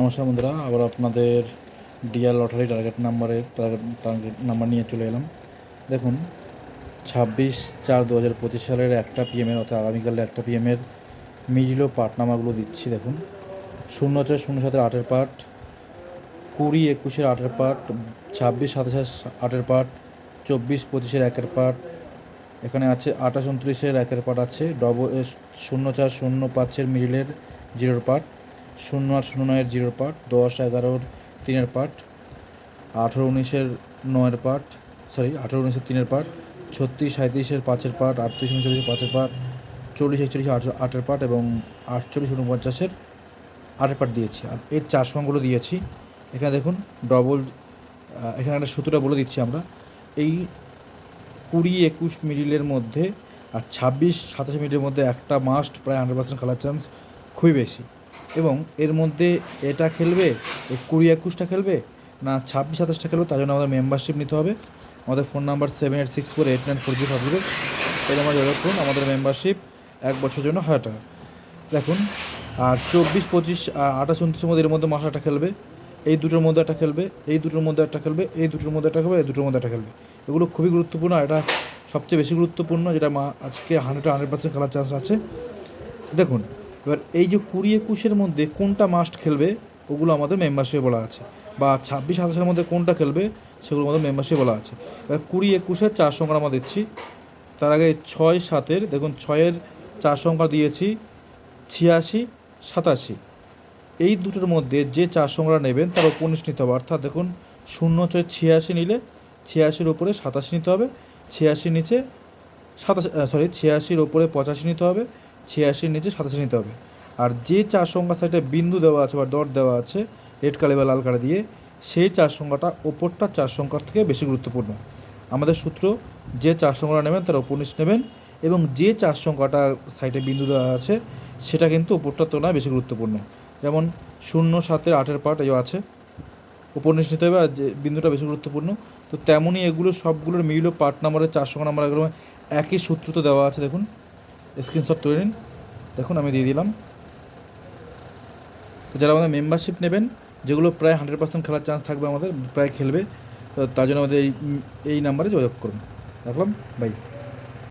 নমস্কার বন্ধুরা, আবার আপনাদের ডিআর লটারি টার্গেট নাম্বারের টার্গেট নাম্বার নিয়ে চলে এলাম। দেখুন, ছাব্বিশ চার দু হাজার পঁচিশ সালের একটা পিএমের অর্থাৎ আগামীকালে একটা পিএমের মিডিল ও পাটনামাগুলো দিচ্ছি, দেখুন। শূন্য ছয় শূন্য সাতের আটের পার্ট, কুড়ি একুশের আটের পার্ট, ছাব্বিশ সাতাশ আটের পার্ট, চব্বিশ পঁচিশের একের পার্ট, এখানে আছে আঠাশ উনত্রিশের একের পার্ট আছে ডবল শূন্য চার শূন্য পাঁচের মিডিলের জিরোর পার্ট। শূন্য আট শূন্য নয়ের জিরোর পার্ট, দশ এগারোর তিনের পার্ট, আঠেরো উনিশের নয়ের পার্ট, সরি, আঠেরো উনিশের তিনের পার্ট, ছত্রিশ সাঁত্রিশের পাঁচের পার্ট, আটত্রিশ উনচল্লিশের পাঁচের পার্ট, চল্লিশ একচল্লিশ আট আটের পার্ট এবং আটচল্লিশ উনপঞ্চাশের আটের পার্ট দিয়েছি। আর এর চার সংখ্যাগুলো দিয়েছি। এখানে দেখুন ডবল এখানে একটা সূত্রটা বলে দিচ্ছি আমরা। এই কুড়ি একুশ মিডিলের মধ্যে আর ছাব্বিশ সাতাশ মিনিটের মধ্যে একটা মাস্ট প্রায় হান্ড্রেড পার্সেন্ট খেলার চান্স খুবই বেশি। এবং এর মধ্যে এটা খেলবে কুড়ি একুশটা খেলবে, না ছাব্বিশ সাতাশটা খেলবে, তার জন্য আমাদের মেম্বারশিপ নিতে হবে। আমাদের phone number seven eight six four eight nine four zero five zero এই নাম্বার যোগাযোগ করুন, আমাদের মেম্বারশিপ এক বছরের জন্য হাজার টাকা। দেখুন, আর চব্বিশ, পঁচিশ, আর আঠাশ, উনত্রিশের মধ্যে এর মধ্যে মাসাটা খেলবে, এই দুটোর মধ্যে একটা খেলবে, এই দুটোর মধ্যে একটা খেলবে, এই দুটোর মধ্যে একটা খেলবে, এই দুটোর মধ্যে একটা খেলবে। এগুলো খুবই গুরুত্বপূর্ণ, আর এটা সবচেয়ে বেশি গুরুত্বপূর্ণ, যেটা মা আজকে হান্ড্রেড হান্ড্রেড পার্সেন্ট খেলার চান্স আছে। দেখুন এবার এই যে কুড়ি একুশের মধ্যে কোনটা মাস্ট খেলবে, ওগুলো আমাদের মেম্বারশিপে বলা আছে। বা ছাব্বিশ, সাতাশের মধ্যে কোনটা খেলবে, সেগুলো আমাদের মেম্বারশিপে বলা আছে। এবার কুড়ি একুশের চার সংখ্যা আমরা দিচ্ছি। তার আগে ছয়, সাতের, দেখুন ছয়ের চার সংখ্যা দিয়েছি, ছিয়াশি, সাতাশি। এই দুটোর মধ্যে যে চার সংখ্যাটা নেবেন, তার উপনিশ নিতে হবে। অর্থাৎ দেখুন, শূন্য ছয় ছিয়াশি নিলে ছিয়াশির ওপরে সাতাশি নিতে হবে, ছিয়াশির নিচে সাতাশি সরি ছিয়াশির ওপরে পঁচাশি নিতে হবে ছিয়াশির নিচে সাতাশি নিতে হবে। আর যে চার সংখ্যা সাইডে বিন্দু দেওয়া আছে বা ডট দেওয়া আছে, রেড কালি বা লাল কালি দিয়ে, সেই চার সংখ্যাটা ওপরটা চার সংখ্যার থেকে বেশি গুরুত্বপূর্ণ। আমাদের সূত্র, যে চার সংখ্যাটা নেবেন তার উপনিশ নেবেন এবং যে চার সংখ্যাটা সাইডে বিন্দু দেওয়া আছে, সেটা কিন্তু ওপরটার তুলনায় বেশি গুরুত্বপূর্ণ। যেমন শূন্য, সাতের আটের পার্ট এই আছে। উপনিশ নিতে হবে আর যে বিন্দুটা বেশি গুরুত্বপূর্ণ। তো তেমনই এগুলো সবগুলোর মিল ও পার্ট নাম্বারের চার সংখ্যা নাম্বার একই সূত্র তো দেওয়া আছে, দেখুন। স্ক্রিনশট তুলে নিন। দেখুন, আমি দিয়ে দিলাম। তো যারা আমাদের মেম্বারশিপ নেবেন, যেগুলো প্রায় হান্ড্রেড পার্সেন্ট খেলার চান্স থাকবে আমাদের, প্রায় খেলবে, তো তার জন্য আমাদের এই এই নাম্বারে যোগাযোগ করুন। রাখলাম? বাই